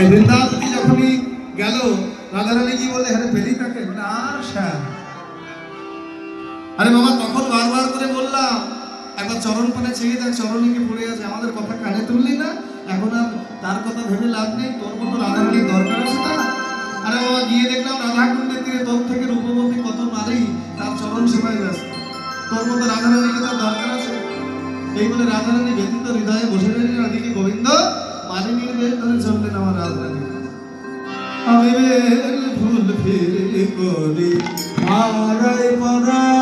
এই বৃন্দাবতী যখনই গেল, রাধারানী কি বলে আরে পেলি তাকে? আর বাবা তখন বারবার করে বললাম, একবার চরণ পানে ছেড়ে দেখ চরণীকে পড়ে আছে? আমাদের কথা কানে তুললি না? এখন আর তার কথা ভেবে লাভ নেই, তোর মতো রাধারানীর দরকার আছে না? আরে বাবা গিয়ে দেখলাম রাধাকুণ্ডের তীরে তোর থেকে রূপবতী কত নারী, তার চরণ সেবায় ব্যস্ত। তোর মতো রাধারানীকে তার দরকার আছে? এই বলে রাধারানী ব্যতীত হৃদয়ে বসে রইলেন ওদিকে গোবিন্দ। বেশ ধরে চললেন আমার রাজধানী আমি ফুল ফিরে করি মারাই পরা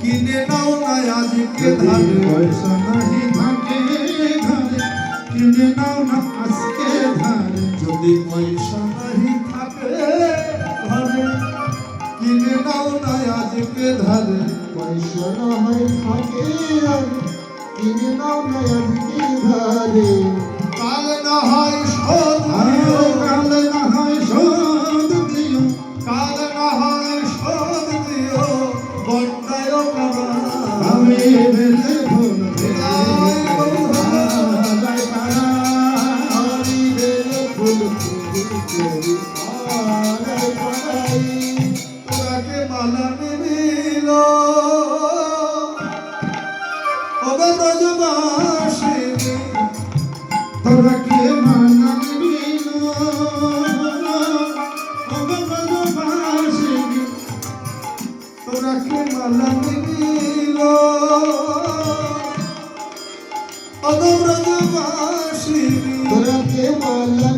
কিনে নাও না আজকে ধারে পয়সা নাহি থাকে ঘরে। কিনে নাও না আজকে ধারে যদি পয়সা নাহি থাকে ঘরে, কিনে নাও না আজকে ধারে পয়সা না থাকে কিনে নাও না আজকে ধারে কাল না হয় শোধ, কালে না তোরাকে মালা নিবিল ওবে ব্রজবাসিনী তোরা কে মানা নিবিল অবব্রজবাসিনী তোরাকে মালা নিবিল ওবে ব্রজবাসিনী তোরা কে মালা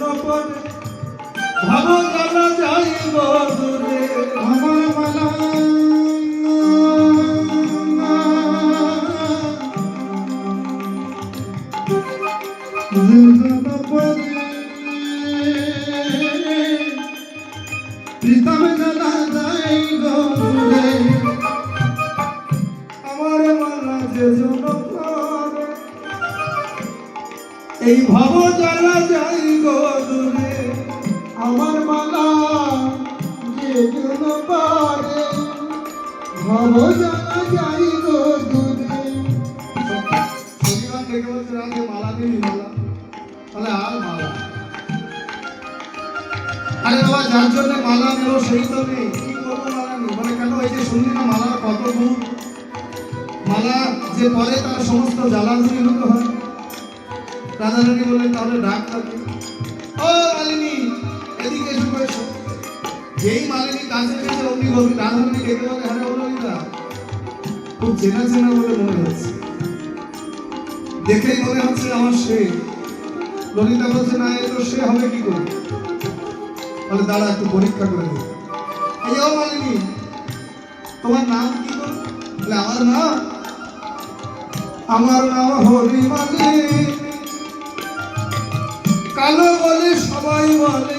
জন পরে। ভাব জ্বালা যাইব দূরে। আমার মালা প্রীতম জ্বালা যাই গরে আমার মালা যে জন এই ভাব জ্বালা তাহলে আর বাবা, যার জন্য মালা নিল সেই তো নেই। কি করব মালা বলে, কেন? এই যে না, মালার কত গুণ? মালা যে পরে তার সমস্ত জ্বালা দূরীভূত রাধারানী বললেন, তাহলে ডাক থাকে ও মালিনী যেই মালিনী কাছে গেছে অমনি গভীর রাধারানী ডেকে বলে হ্যাঁ বলিতা খুব চেনা চেনা বলে মনে হচ্ছে। দেখেই মনে হচ্ছে আমার সে। ললিতা বলছে, না, এ তো সে হবে কি করে? বলে, দাঁড়া, একটু পরীক্ষা করে ও মালিনী, তোমার নাম কি বল বলে, আমার নাম? আমার নাম হরি মালিক কালো বলে সবাই বলে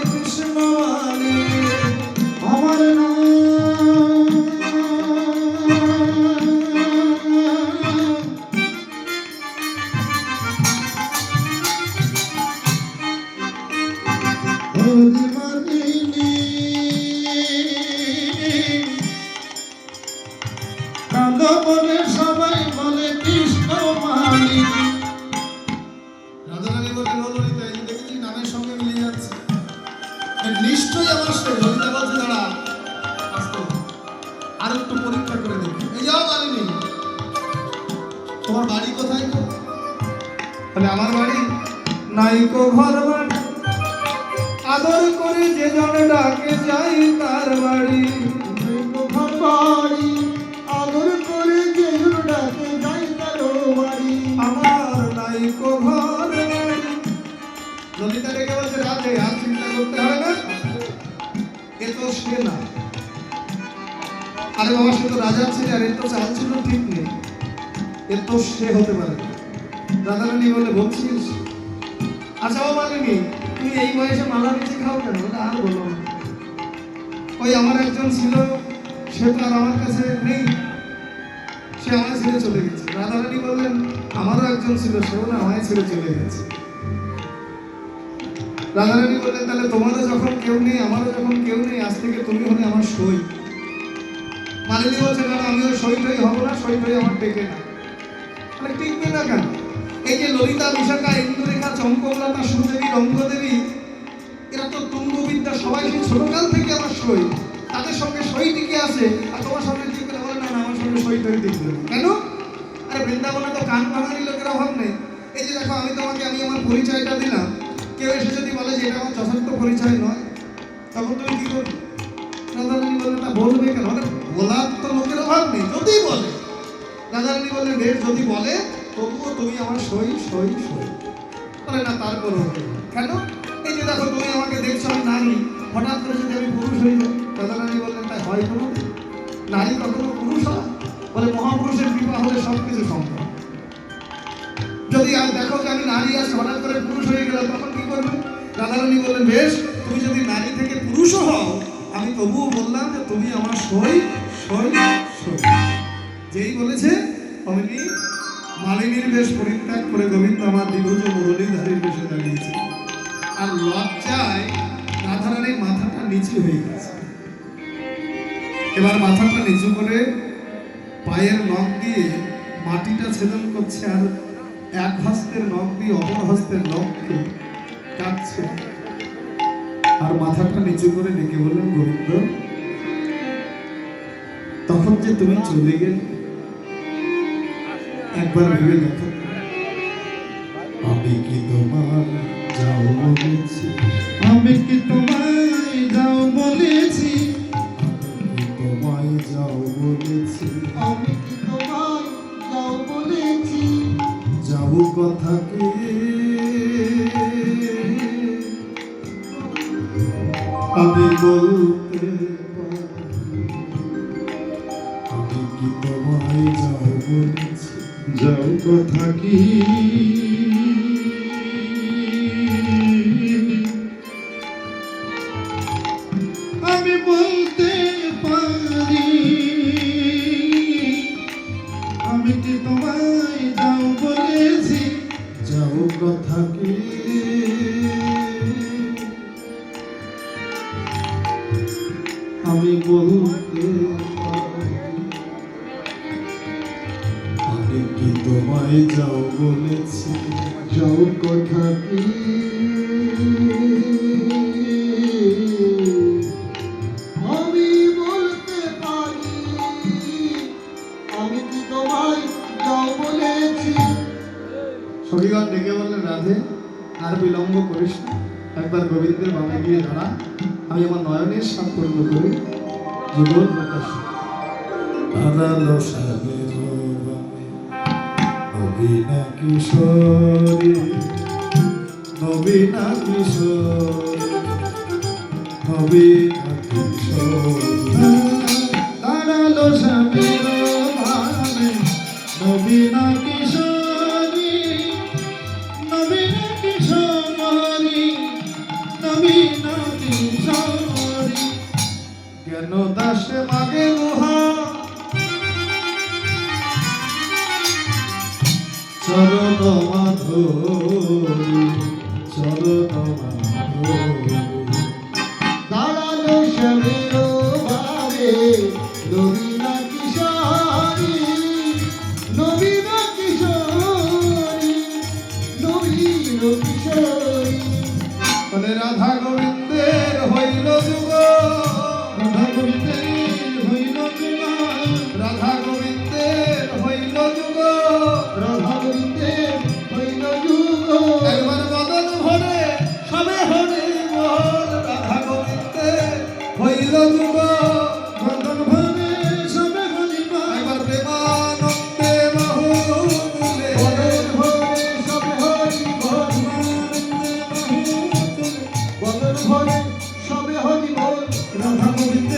তোমার বাড়ি কোথায় গো? বলে আমার বাড়ি নাইকো ঘর বাড়ি আদর করে যে জন ডাকে যাই তার বাড়ি। ঘর বাড়ি আদর করে যে ডাকে যাই তার বাড়ি। আমার নাইকো ঘর বাড়ি ললিতা ডেকে বলছে রাধে আর চিন্তা করতে হবে না। এ তো সে না। আরে বাবা সে তো রাজা ছিল আর এর তো চাল ছিল ঠিক নেই। এ তো সে হতে পারে। না। রাধারানী বলে, বলছিস? আচ্ছা বাবা মালিনী তুমি এই বয়সে মালা বেঁচে খাও কেন? বলে আর বলো ওই আমার একজন ছিল, সে তো আর আমার কাছে নেই। সে আমায় ছেড়ে চলে গেছে। রাধারানী বললেন, আমারও একজন ছিল, সেও না আমায় ছেড়ে চলে গেছে। রাধারানী বললেন, তাহলে তোমারও যখন কেউ নেই, আমারও যখন কেউ নেই, আজ থেকে তুমি হলে আমার সই। মালিনী বলছে না আমিও সই টই হব না সই টই আমার ডেকে না মানে না কেন? এই যে ললিতা, বিশাখা ইন্দুরেখা চম্পকলতা সুদেবী রঙ্গদেবী, এরা তো তুঙ্গবিদ্যা, সবাই সেই ছোটকাল থেকে আমার সই তাদের সঙ্গে সই টিকে আছে? আর তোমার সঙ্গে টিকবে না বলে, না আমার সঙ্গে সই টিকবে না। কেন? আরে বৃন্দাবনে তো কান ভাঙানি লোকের অভাব নেই। এই যে দেখো, আমি তোমাকে, আমি আমার পরিচয়টা দিলাম। কেউ এসে যদি বলে যে এটা আমার যথার্থ পরিচয় নয়, তখন তুমি কি করবে? বললে না বলবে কেন? বলার তো লোকের অভাব নেই, যদি বলে। রাধারানী বললে, বেশ, যদি বলে তবুও তুমি আমার সই সই সই। বলে না তারপরও কেন এই যে দেখো, তুমি আমাকে দেখছ, আমি নারী। হঠাৎ করে যদি আমি পুরুষ হয়ে যাই রাধারানী বললেন তাই হয় কোনো নারী কখনো পুরুষ হয়? বলে, মহাপুরুষের কৃপা হলে সব কিছু সম্ভব। যদি আর দেখো যে আমি নারী আছি হঠাৎ করে পুরুষ হয়ে গেলাম, তখন কি করবে? রাধারানী বললেন, বেশ, তুমি যদি নারী থেকে পুরুষও হও, আমি তবুও বললাম যে তুমি আমার সই সই সই। যেই বলেছে অমনি মালিনীর বেশ পরিত্যাগ করে গোবিন্দ আমার দ্বিভুজ মুরলীধারীর বেশে দাঁড়িয়েছে আর লজ্জায় রাধারানীর মাথাটা নিচু হয়ে গেছে। এবার মাথাটা নিচু করে পায়ের নখ দিয়ে মাটিটা ছেদন করছে আর এক হস্তের নখ দিয়ে অপর হস্তের নখকে কাটছে আর মাথাটা নিচু করে ডেকে বললেন, গোবিন্দ, তখন যে তুমি চলে গেলে একবার ভেবে দেখো। আমি কি তোমার যাও বলেছি? আমি কি তোমায় যাও বলেছি? যাও যাব কথা আমি বলতে আমি কি তোমায় যাও বলেছি? যাও কথা কি? আমি বলতে পারি, আমি কি তোমায় যাও বলেছি? যাও কথা কি? আমি বলতে জীবন আদালো সাগের নবীনা কিশোরী নবীনা কিশোরী নবীন কিশোর। মাগে মোহা চরণ দাঁড়াল শ্যামের রবি না কিশোর। I'm